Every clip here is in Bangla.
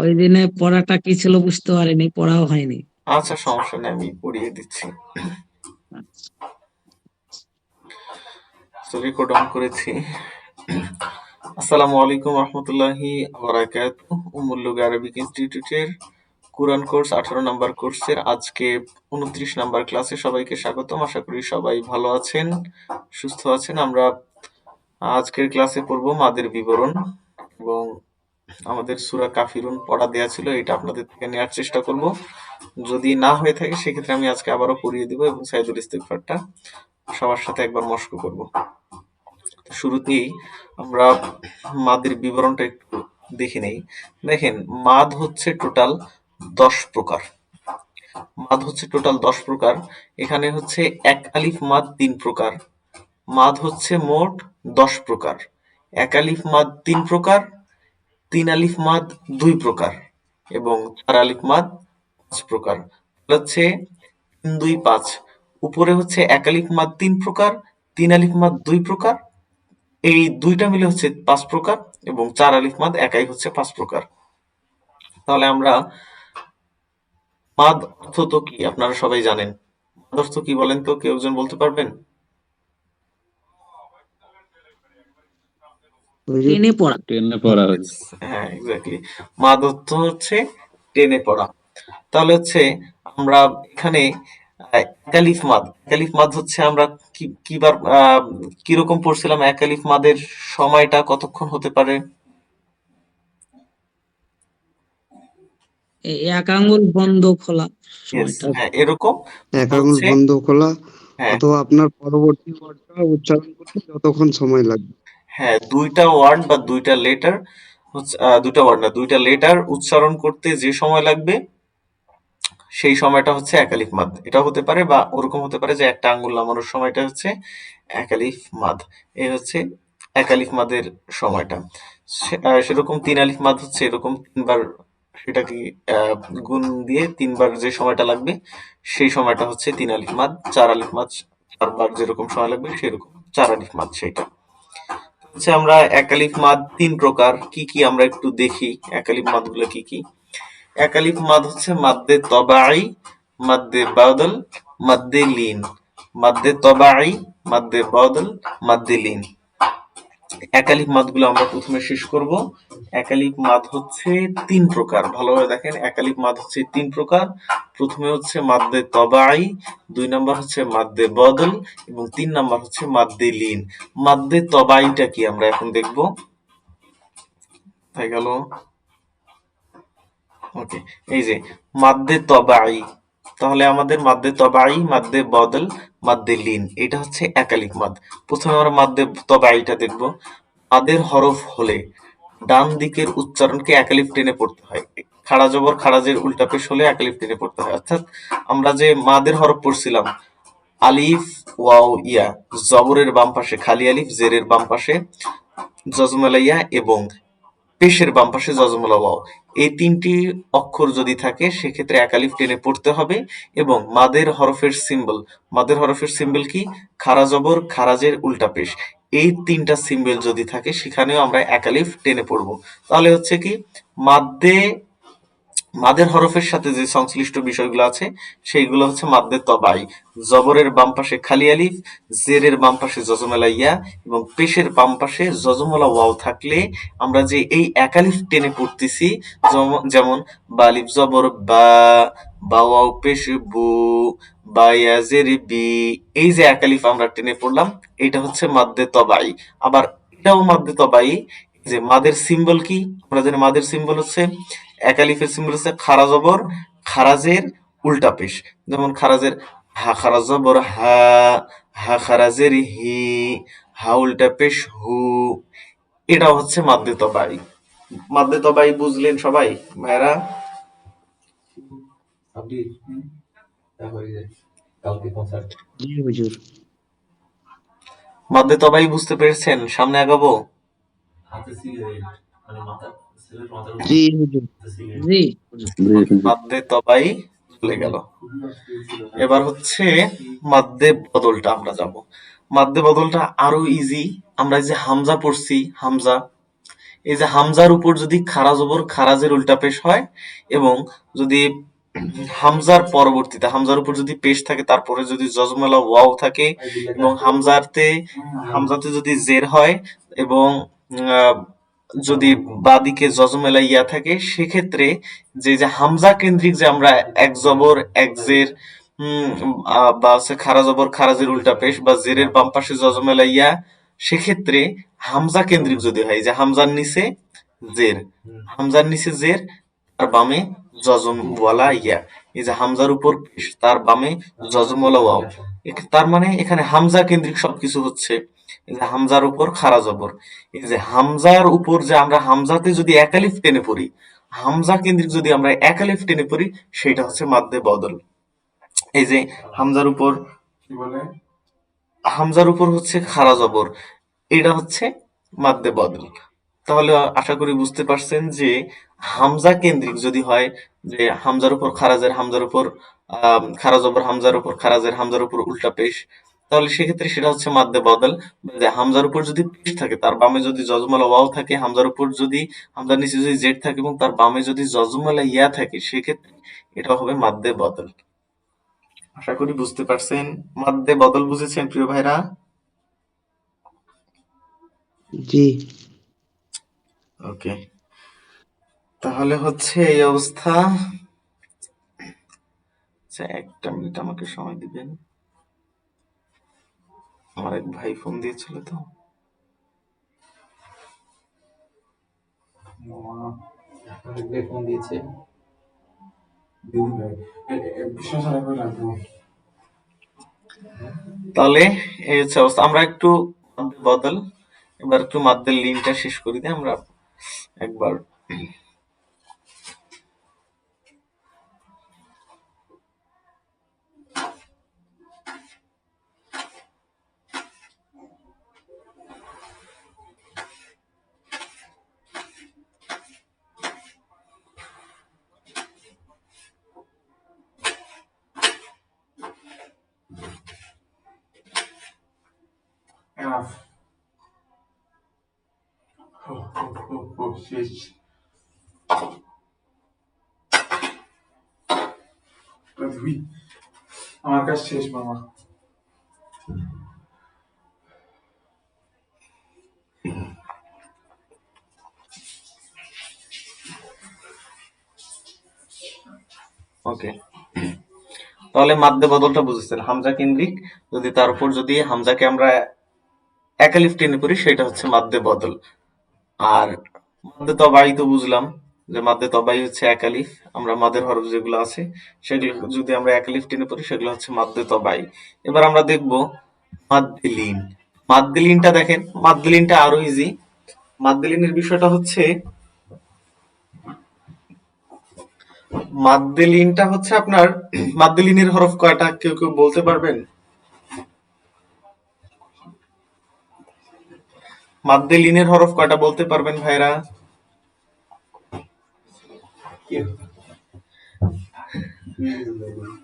ওই দিনে পড়াটা কি ছিল বুঝতে পারিনি, পড়াও হয়নি। আচ্ছা সমস্যা নেই, আমি পড়িয়ে দিচ্ছি। তো রেকর্ড অন করেছি। আসসালামু আলাইকুম রহমতুল্লাহি বারাকাত উমুল্লুগ আরবিক ইনস্টিটিউটের কোরআন কোর্স, আঠারো নাম্বার কোর্সের আজকে উনত্রিশ নাম্বার ক্লাসে সবাইকে স্বাগতম। আশা করি সবাই ভালো আছেন, সুস্থ আছেন। আমরা আজকের ক্লাসে পড়ব মাদের বিবরণ এবং আমাদের সুরা কাফিরুন পড়া দেয়া ছিল, এটা আপনাদের থেকে নেওয়ার চেষ্টা করব। যদি না হয়ে থাকে, সেক্ষেত্রে আমি আজকে আবারও পড়িয়ে দিব এবং সাইদুল ইস্তেগফারটা সবার সাথে একবার মস্ক করব। শুরুতেই আমরা মাদের বিবরণটা একটু দেখে নেই। দেখেন, মাদ হচ্ছে টোটাল দশ প্রকার। মাদ হচ্ছে টোটাল দশ প্রকার। এখানে হচ্ছে এক আলিফ মাদ তিন প্রকার। মাদ হচ্ছে মোট দশ প্রকার। এক আলিফ মাদ তিন প্রকার তিন আলিফ মাদ দুই প্রকার এবং চার আলিফ মাদ পাঁচ প্রকার। হচ্ছে তিন, দুই, পাঁচ। উপরে হচ্ছে এক আলিফ মাদ তিন প্রকার, তিন আলিফ মাদ দুই প্রকার। এই দুইটা মিলে হচ্ছে পাঁচ প্রকার এবং চার আলিফ মাদ একাই হচ্ছে পাঁচ প্রকার। তাহলে আমরা মাদ অর্থ তো কি? আপনারা সবাই জানেন। মাদ অর্থ কি বলেন তো? কেউ একজন বলতে পারবেন? টেনে পড়া। টেনে পড়া হ্যাঁ এক্স্যাক্টলি মাদ অর্থ হচ্ছে টেনে পড়া। তাহলে হচ্ছে আমরা এখানে একালিফ মাদ। একালিফ মাদ হচ্ছে আমরা কি কিবার কীরকম পড়ছিলাম? একালিফ মাদের সময়টা কতক্ষণ হতে পারে? এক আঙ্গুল বন্ধ খোলা হ্যাঁ এরকম এক হচ্ছে- বন্ধ খোলা হ্যাঁ। অথবা আপনার পরবর্তী উচ্চারণ করতে যতক্ষণ সময় লাগবে। হ্যাঁ দুইটা ওয়ার্ড বা দুইটা লেটার দুইটা ওয়ার্ড না, দুইটা লেটার উচ্চারণ করতে যে সময় লাগবে, সেই সময়টা হচ্ছে একালিফ মাদ। এটা হতে পারে বা ওরকম হতে পারে যে একটা আঙ্গুল নামানোর সময়টা হচ্ছে একালিফ মাদ। এই হচ্ছে একালিফ মাদের সময়টা। সেরকম তিন আলিফ মাদ হচ্ছে, এরকম তিনবার সেটাকে গুণ দিয়ে তিনবার যে সময়টা লাগবে, সেই সময়টা হচ্ছে তিন আলিফ মাদ, চার আলিফ মাদ, চারবার যেরকম সময় লাগবে, সেরকম চার আলিফ মাদ সেটা হচ্ছে আমরা একালিফ মাদ তিন প্রকার। কি কি আমরা একটু দেখি? একালিফ মাদগুলো কি কি? একালিফ মাদ হচ্ছে মাদ্দে তবাই মাদ্দে বাদল মাদ্দে লিন। মাদ্দে তবাই মাদ্দে বাদল মাদ্দে লিন। একালিফ মাদগুলো আমরা প্রথমে শেষ করব। একালিফ মাদ হচ্ছে তিন প্রকার। ভালোভাবে দেখেন একালিফ মাদ হচ্ছে তিন প্রকার। প্রথমে হচ্ছে মাদ্দে তবাই, দুই নাম্বার হচ্ছে মাদ্দে বদল এবং তিন নাম্বার হচ্ছে মাদ্দে লিন। মাদ্দে তবাইটা কি আমরা এখন দেখব? তাই গেল। ওকে, এই যে মাদ্দে তবাই। তাহলে আমাদের মাদ্দে তবাই মাদ্দে বদল, মাদ্দে লিন, এটা হচ্ছে একালিক মাদ। প্রথমে আমরা মাদ্দে তবাইটা দেখব। মাদের হরফ হলে ডান দিকের উচ্চারণকে একালিফ টেনে পড়তে হয়। খাড়া জবর খাড়াজের উল্টা পেশ হলে একালিফ টেনে পড়তে হয়। অর্থাৎ আমরা যে মাদের হরফ পড়ছিলাম, আলিফ, ওয়াও, ইয়া, জবরের বাম পাশে খালি আলিফ, জেরের বাম পাশে জজমালাইয়া এবং পেশের বাম পাশে জজমলা ওয়াও। এই তিনটি অক্ষর যদি থাকে, সেক্ষেত্রে একালিফ টেনে পড়তে হবে এবং মাদের হরফের সিম্বল। মাদের হরফের সিম্বল কি? খারা জবর, খারাজের উল্টা পেশ। এই তিনটা সিম্বল যদি থাকে, সেখানেও আমরা একালিফ টেনে পড়ব। তাহলে হচ্ছে কি? মাদ্দে মাদের হরফের সাথে যে সংশ্লিষ্ট বিষয়গুলো আছে, সেইগুলো হচ্ছে মাদ্দে তবাই। জবরের বাম পাশে খালি আলিফ, জেরের বাম পাশে জজমেলা ইয়া এবং পেশের বাম পাশে জজমলা ওয়াও থাকলে আমরা যে এই একালিফ টেনে পড়তেছি, যেমন- বালিফ জবর বা বা ওয়াও পেশ বু, বা ইয়া জের বি, এই যে একালিফ আমরা টেনে পড়লাম, এটা হচ্ছে মাদ্দে তবাই। আবার এটাও মাদ্দে তবাই যে মাদের সিম্বল কি? আমরা জানি মাদের সিম্বল হচ্ছে একালিফের সিম্বল হচ্ছে খারা জবর খারাজের উল্টা পেশ। যেমন খারাজের হা খারা জবর হা হা খারাজের হি হা উল্টা পেশ হু। এটা হচ্ছে মাদ্দে তবাই। মাদ্দে তবাই বুঝলেন সবাই ভাইরা আপনি হয়ে মাদ্দে তবাই বুঝতে পেরেছেন? সামনে আগাবো? হাতে সিগারেট মানে মাথা জি জি জি, জি। মাদ্দে তবাই চলে গেল। এবার হচ্ছে মাদ্দে বদলটা আমরা যাব। মাদ্দে বদলটা আরও ইজি আমরা যে হামজা পড়ছি হামজা। এই যে হামজার উপর যদি খারা জবর খারাজের উল্টা পেশ হয় এবং যদি হামজার পরবর্তীতে হামজার উপর যদি পেশ থাকে তারপরে যদি জজমালা ওয়াও থাকে এবং হামজাতে হামজাতে যদি জের হয় এবং আহ, যদি বাদিকে জজমেলা ইয়া থাকে, সেক্ষেত্রে যে যে হামজা কেন্দ্রিক যে আমরা এক জবর, এক জের বা হচ্ছে খারা জবর খারাজের উল্টা পেশ, বা জেরের বাম পাশে জজমেলা ইয়া, সেক্ষেত্রে হামজা কেন্দ্রিক যদি হয়, যে হামজার নিচে জের, হামজার নিচে জের, তার বামে জজমওয়ালা ইয়া। এই যে হামজার উপর পেশ, তার বামে জজমওয়ালা ওয়াও। তার মানে এখানে হামজা কেন্দ্রিক সবকিছু হচ্ছে। এই যে হামজার উপর খারা জবর এই যে হামজার উপর যে আমরা হামজাতে যদি একালিফ টেনে পড়ি হামজা কেন্দ্রিক যদি আমরা একালিফ টেনে পড়ি সেটা হচ্ছে মাদ্দে বদল। এই যে হামজার উপর কি বলে? হামজার উপর হচ্ছে খারা জবর এটা হচ্ছে মাদ্দে বদল। তাহলে আশা করি বুঝতে পারছেন যে হামজা কেন্দ্রিক যদি হয় যে হামজার উপর খারাজের হামজার উপর আহ খারা জবর হামজার উপর খারাজের হামজার উপর উল্টা পেশ তাহলে সেক্ষেত্রে সেটা হচ্ছে মাদ্দে বদল। যে হামজার উপর যদি পেশ থাকে তার বামে যদি জজমালা ওয়াও থাকে হামজার উপর যদি হামজার নিচে যদি জেড থাকে এবং তার বামে যদি জজমালা ইয়া থাকে সেক্ষেত্রে এটা হবে মাদ্দে বদল। আশা করি বুঝতে পারছেন। মাদ্দে বদল বুঝেছেন প্রিয় ভাইরা? জি। ওকে। তাহলে হচ্ছে এই অবস্থা। আচ্ছা একটা মিনিট আমাকে সময় দিবেন। আমার এক ভাই ফোন দিয়েছিল তো। ফোন দিয়েছে। তাহলে এই হচ্ছে অবস্থা। আমরা একটু বদল এবার একটু মাদ্দের লিনটা শেষ করি দিয়ে আমরা একবার আমার কাজ শেষ, মামা। ওকে তাহলে মাদ্দে বদলটা বুঝেছেন। হামজা কেন্দ্রিক, যদি তার উপর যদি হামজাকে আমরা একালিফ টেনে করি সেটা হচ্ছে মাদ্দে বদল। আর মাদ্দে তবাই তো বুঝলাম। যে মাদ্দে তবাই হচ্ছে একালিফ আমরা মাদের হরফ যেগুলো আছে, সেগুলো যদি আমরা একালিফ টেনে পড়ি, সেগুলো হচ্ছে মাদ্দে তবাই। এবার আমরা দেখব মাদ্দে লিন মাদ্দে লিনটা দেখেন মাদ্দে লিনটা আরও ইজি মাদ্দে লিনের বিষয়টা হচ্ছে মাদ্দে লিনটা হচ্ছে আপনার মাদ্দে লিনের হরফ কয়টা কেউ কেউ বলতে পারবেন? মাদ্দে লিনের হরফ কয়টা বলতে পারবেন ভাইরা?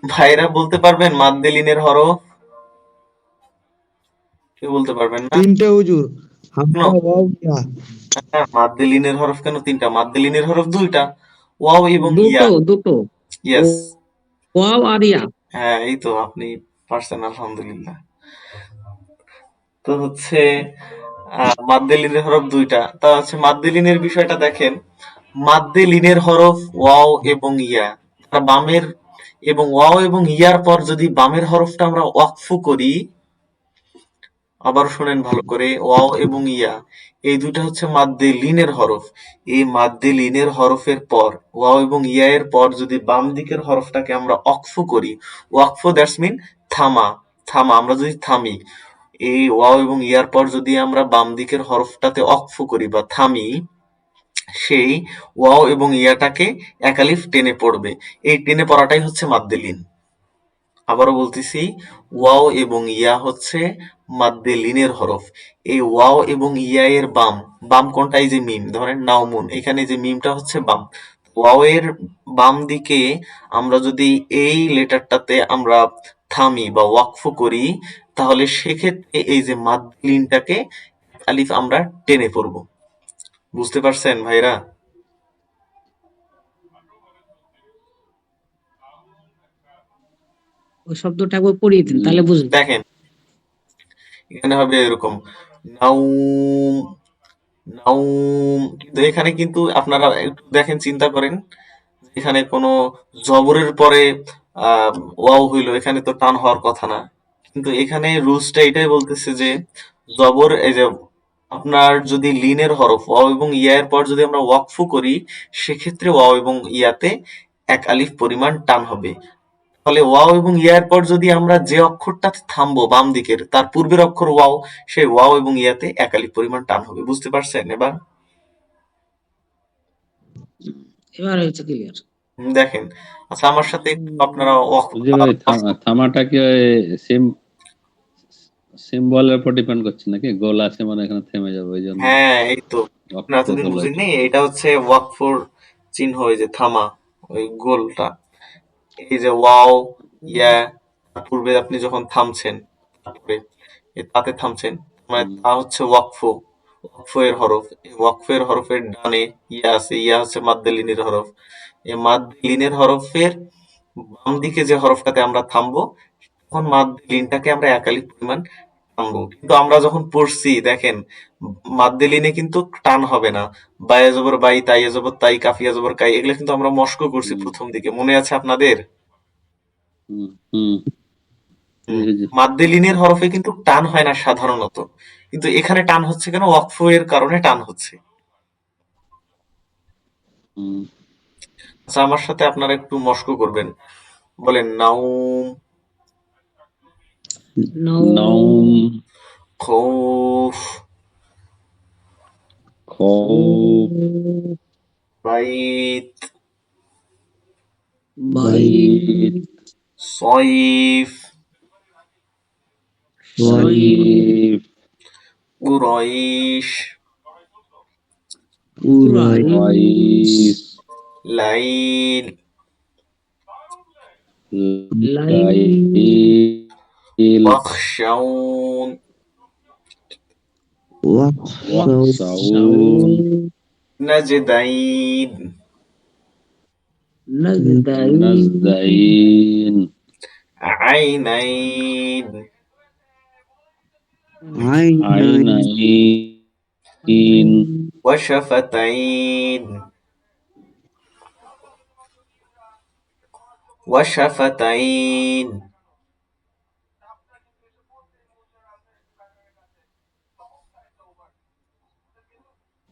ভাইরা বলতে পারবেন মাদ্দে লিনের হরফ? কেউ বলতে পারবেন না? তিনটে হুজুর। হ্যাঁ, হরফ কেন তিনটা? মাদ্দে লিনের হরফ দুইটা। ওয়াও এবং ইয়া। দুটো। দুটো ইয়েস ওয়াও আর ইয়া। হ্যাঁ এই তো আপনি পারছেন আলহামদুলিল্লাহ। তো হচ্ছে আহ, মাদ্দে হরফ দুইটা। তা হচ্ছে মাদ্দে লিনের বিষয়টা দেখেন। মাদ্দে লিনের হরফ ওয়াও এবং ইয়া। তার বামের এবং ওয়াও এবং ইয়ার পর যদি বামের হরফটা আমরা ওয়াকফ করি, আবার শুনেন ভালো করে, ওয়াও এবং ইয়া। এই দুইটা হচ্ছে মাদ্দে লিনের হরফ। এই মাদ্দে লিনের হরফের পর, ওয়াও এবং ইয়া এর পর যদি বাম দিকের হরফটাকে আমরা অক্ফ করি, ওয়াকফ দ্যাটস মিন থামা থামা, আমরা যদি থামি, এই ওয়াও এবং ইয়ার পর যদি আমরা বাম দিকের হরফটাতে অক্ফ করি বা থামি সেই ওয়াও এবং ইয়াটাকে একালিফ টেনে পড়বে। এই টেনে পড়াটাই হচ্ছে মাদ্দে লিন আবারও বলতেছি, ওয়াও এবং ইয়া হচ্ছে মাদ্দে লিনের হরফ। এই ওয়াও এবং ইয়া এর বাম বাম কোনটাই যে মিম? ধরেন নাওমুন, এখানে যে মিমটা হচ্ছে বাম। ওয়াও এর বাম দিকে আমরা যদি এই লেটারটাতে আমরা থামি বা ওয়াকফ করি, তাহলে সেক্ষেত্রে এই যে মাদ্দে লিনটাকে আলিফ আমরা টেনে পড়ব। বুঝতে পারছেন ভাইরা? ওই শব্দটা একবার পড়িয়ে দিন তাহলে বুঝবেন। দেখেন এখানে হবে এরকম নাউম নাউম কিন্তু এখানে কিন্তু আপনারা একটু দেখেন চিন্তা করেন এখানে কোনো জবরের পরে আহ ওয়াও হইল এখানে তো টান হওয়ার কথা না। কিন্তু এখানে রুলসটা এটাই বলতেছে যে জবর এই যে আপনার যদি লিনের হরফ ওয়াও এবং ইয়ার পর যদি আমরা ওয়াকফু করি সেক্ষেত্রে ওয়াও এবং ইয়াতে এক আলিফ পরিমাণ টান হবে। ফলে ওয়াও এবং ইয়ার পর যদি আমরা যে অক্ষরটাতে থামবো বাম দিকের তার পূর্বের অক্ষর ওয়াও সেই ওয়াও এবং ইয়াতে এক আলিফ পরিমাণ টান হবে। বুঝতে পারছেন? এবার এবার হয়েছে ক্লিয়ার দেখেন আচ্ছা আমার সাথে আপনারা ওয়াক- থামা- থামাটা কি সেম সিম্বলের উপর ডিপেন্ড করছে নাকি? গোল আছে মানে এখানে থেমে যাবে ওই জন্য। হ্যাঁ এই তো। আপনারা এতদিন বুঝেননি এটা হচ্ছে ওয়াকফোর চিহ্ন ওই যে থামা ওই গোলটা। এই যে ওয়াও ইয়া পূর্বে আপনি যখন থামছেন তারপরে তাতে থামছেন মানে তা হচ্ছে ওয়াকফু ওয়াকফু এর হরফ। এই ওয়াকফু এর হরফের ডানে ইয়া আছে ইয়া হচ্ছে মাদ্দেলিনের হরফ। এই মাদ্দেলিনের হরফের বাম দিকে যে হরফটাতে আমরা থামবো তখন মাদ্দেলিনটাকে আমরা একালিক পরিমাণ কিন্তু আমরা যখন পড়ছি দেখেন মাদ্দেলিনে কিন্তু টান হবে না। বায়ে জবর বাই তাইয়ে জবর তাই কাফিয়া জবর কাই এগুলো কিন্তু আমরা মস্ক করছি প্রথম দিকে। মনে আছে আপনাদের। মাদ্দেলিনের হরফে কিন্তু টান হয় না সাধারণত। কিন্তু এখানে টান হচ্ছে কেন? ওয়াকফ এর কারণে টান হচ্ছে। আচ্ছা আমার সাথে আপনারা একটু মস্ক করবেন। বলেন নাউম نوم, نوم. خوف خوف بيت بيت صيف صيف قريش قريش ليل ليل واخشون واخشون نجدين. نجدين. عينين. عينين. وشفتين. وشفتين.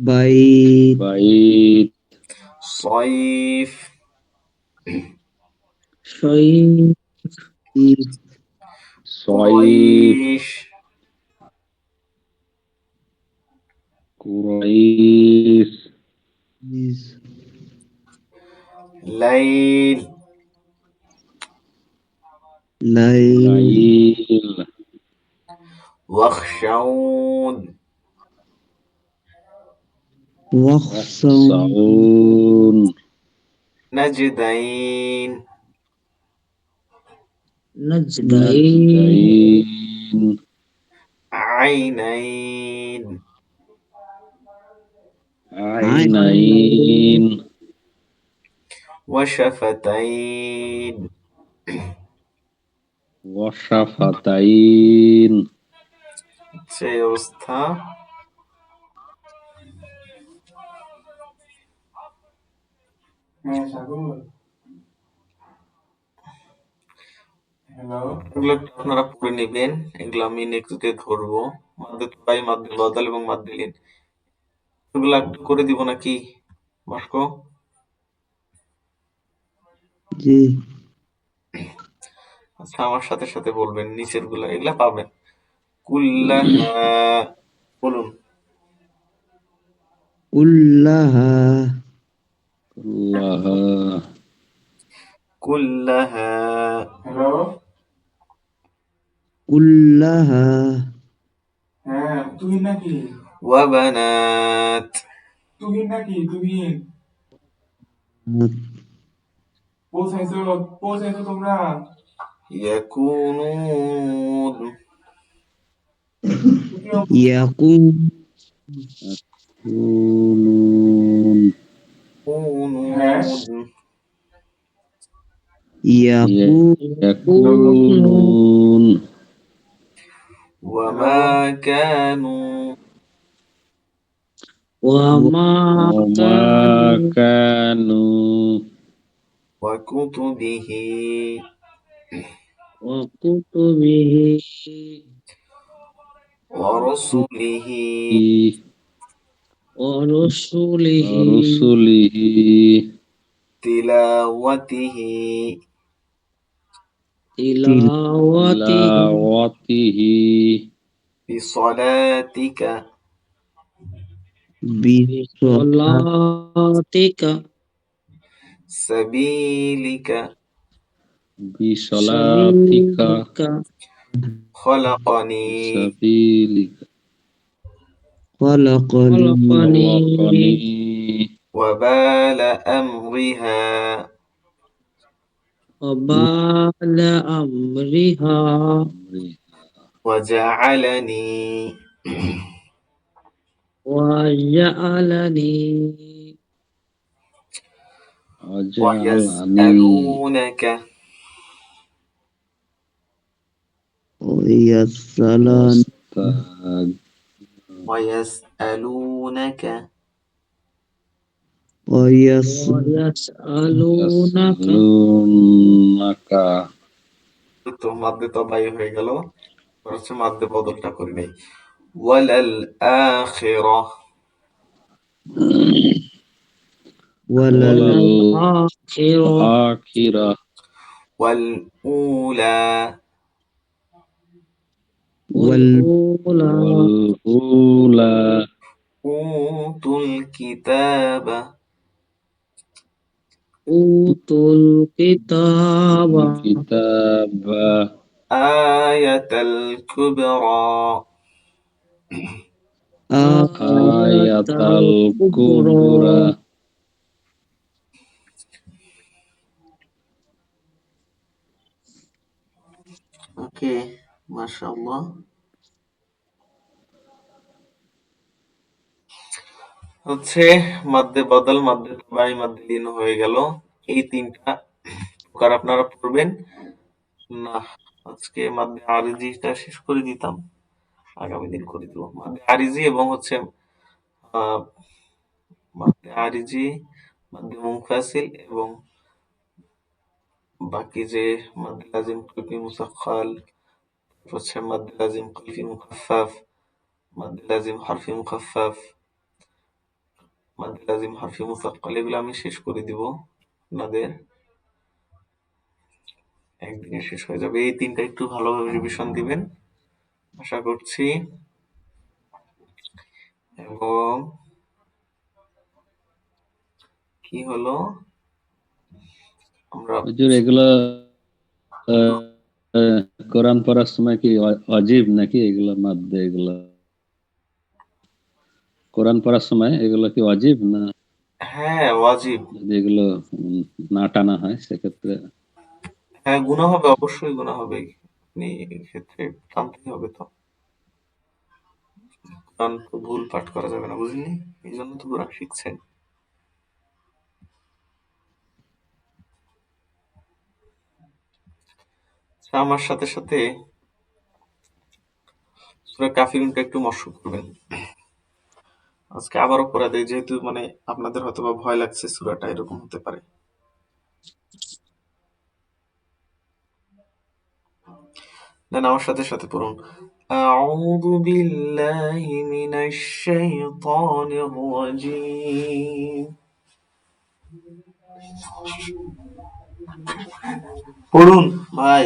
بعيد بيت. صيف. صيف. صيف. كريس ليل. ليل. وخشون. وخصون نجدين. نجدين. عينين. عينين. وشفتين. وشفتين. سيوستا হ্যাঁ হ্যালো এগুলো আপনারা পড়ে নেবেন। এগুলো আমি নেক্সট ডে ধরবো। মাদ্দুত বাই মাদ্দুল বদল এবং মাদ্দুলিন এগুলো একটু করে দিব নাকি ভাস্কো জি। আচ্ছা আমার সাথে সাথে বলবেন নিচেরগুলো এগুলা পাবেন। কুল্লা বলুন। কুল্লাহা। كلها كلها হ্যালো كلها হ্যাঁ তুই নাকি وبنات তুই নাকি তুই পৌঁছাইছো পৌঁছাইছো তোমরা يكونون يقوم يكونون يكونون يقوم يكونون وما كانوا وما وما كانوا وكتبه وكتبه ورسله ورسله. ورسله. تلاوته. تلاوته. بصلاتك. صلاتك سبيلك. بصلاتك. خلقني. سبيلك. خلقني. وبال أمرها. وبال أمرها. وجعلني. وجعلني. وجعلني ويسألونك. ويسألن مستغ- ويسألونك ويس ويسألونك يسألونك তো মাদ্দে তবাই হয়ে গেল এবার হচ্ছে মাদ্দে বদলটা করি নাই ওয়ালাল আখিরা ولل الآخرة الآخرة ওয়াল উলা والأولى. والأولى. أوتوا الكتاب. أوتوا الكتاب. الكتاب. آية الكبرى. آية الكبرى. ওকে মাশাআল্লাহ। হচ্ছে মাদ্দে বদল, মাদ্দে তবাই মাদ্দে লীন হয়ে গেল। এই তিনটা প্রকার আপনারা পড়বেন। না, আজকে মাদ্দে আরিজিটা শেষ করে দিতাম। আগামী দিন করে দিব। মাদ্দে আরিজি এবং হচ্ছে মাদ্দে আরিজি, মাদ্দে মুনফাসিল এবং বাকি যে মাদ্দে লাজিম কলফি মুসাক্কাল হচ্ছে মাদ্দে লাজিম কলফি মুখাফফাফ মাদ্দে লাজিম হরফি মুখাফফাফ মাদ্দে হরফি মুসাক্কাল এগুলো আমি শেষ করে দিব আপনাদের। একদিনে শেষ হয়ে যাবে। এই তিনটা একটু ভালোভাবে রিভিশন দিবেন, আশা করছি। এবং কি হলো? আমরা এগুলো কোরআন পড়ার সময় কি অজীব নাকি এগুলো মাদ্দে এগুলো? কোরআন পড়ার সময় এগুলো কি অজীব না? হ্যাঁ ওয়াজিব যদি এগুলো না টানা হয় সেক্ষেত্রে? হ্যাঁ গুণা হবে অবশ্যই গুণা হবে। আপনি এক্ষেত্রে টানতে হবে তো। কোরআন ভুল পাঠ করা যাবে না বুঝলি? এই জন্য তো কোরআন শিখছেন। আমার সাথে সাথে সূরা কাফিরুনটা একটু মস্ক করবেন আজকে আবারও পড়া দেয় যেহেতু মানে আপনাদের হয়তো বা ভয় লাগছে সূরাটা এরকম হতে পারে দেন আমার সাথে সাথে পড়ুন أعوذ بالله من الشيطان الرجيم পড়ুন ভাই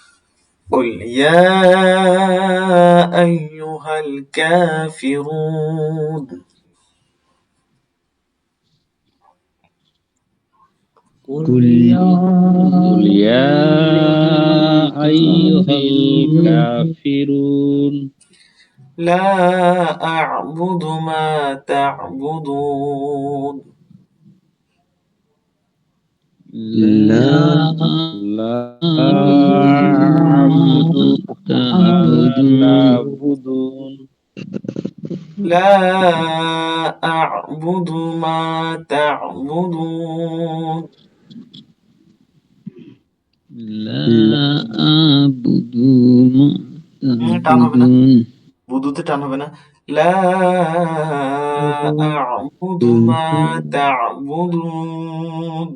قل يا أيها الكافرون قل يا قل يا أيها الكافرون لا أعبد ما تعبدون لا لا أعبد تعبدون لا أعبد ما تعبدون لا أعبد ما تعبدون বুধুতে টান হবে না লা আ'বুদু মা তা'বুদুন বলুন لا أعبد ما تعبدون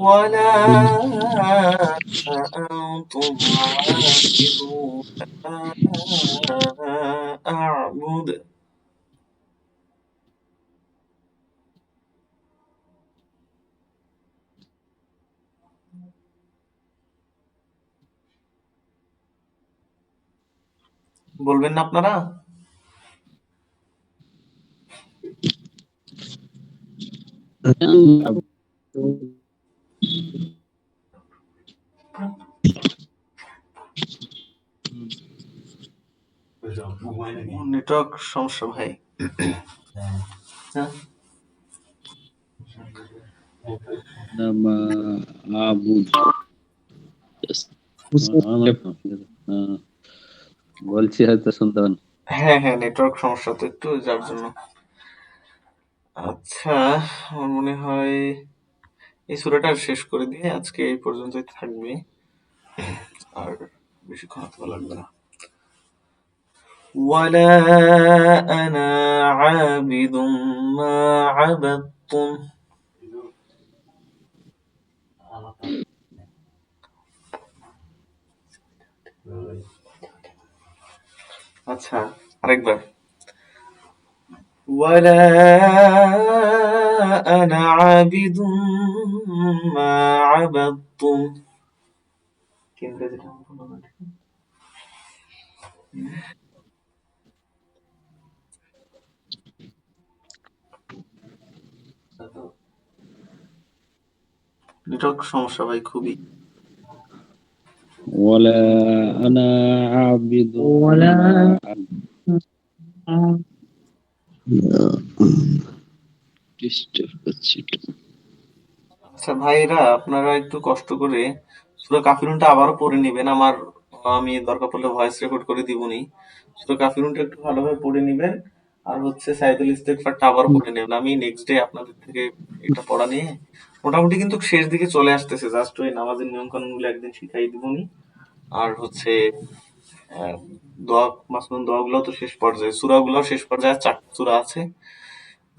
ولا أنتم عابدون ما أعبد বলবেন না আপনারা? নেটওয়ার্ক সমস্যা ভাই। হ্যাঁ হ্যাঁ, বলছি হয়তো শুনতে পান হ্যাঁ হ্যাঁ নেটওয়ার্ক সমস্যা তো একটু যার জন্য আচ্ছা আমার মনে হয় এই সূরাটা আর শেষ করে দিয়ে আজকে এই পর্যন্তই থাকবে আর বেশিক্ষণ হতে লাগবে না ولا أنا عابد ما عبدتم আচ্ছা আরেকবার ولا أنا عابد ما عبدتم কিন্তু যেটা আমার বলা না ঠিক না। নেটওয়ার্ক সমস্যা ভাই খুবই ولا أنا عابد ولا ডিস্টার্ব করছি একটু। আচ্ছা ভাইরা আপনারা একটু কষ্ট করে সূরা কাফিরুনটা আবারও পড়ে নেবেন আমার আমি দরকার পড়লে ভয়েস রেকর্ড করে দিবনি সূরা কাফিরুনটা একটু ভালোভাবে পড়ে নেবেন আর হচ্ছে সাইদুল ইস্তেগফারটা আবারও পড়ে নেবেন আমি নেক্সট ডে আপনাদের থেকে এটা পড়া নিয়ে মোটামুটি কিন্তু শেষ দিকে চলে আসতেছে। জাস্ট ওই নামাজের নিয়ম কানুনগুলো একদিন শিখাই দিবনি। আর হচ্ছে দোয়া, মাসনুন দোয়াগুলো তো শেষ পর্যায়ে। সূরাগুলো শেষ পর্যায়ে চারটা সূরা আছে।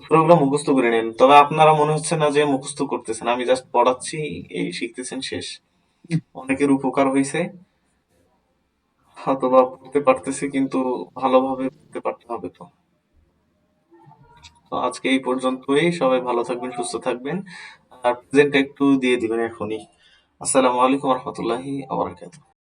সূরাগুলো মুখস্থ করে নেন। তবে আপনারা মনে হচ্ছে না যে মুখস্থ করতেছেন। আমি জাস্ট পড়াচ্ছি, এই শিখতেছেন শেষ। অনেকের উপকার হয়েছে অথবা পড়তে পারতেছে, কিন্তু ভালোভাবে পড়তে পারতে হবে তো। তো আজকে এই পর্যন্তই। সবাই ভালো থাকবেন, সুস্থ থাকবেন। আর প্রেজেন্ট একটু দিয়ে দিবেন এখনই। আসসালামু আলাইকুম রহমতুল্লাহি আবরাকাতুহ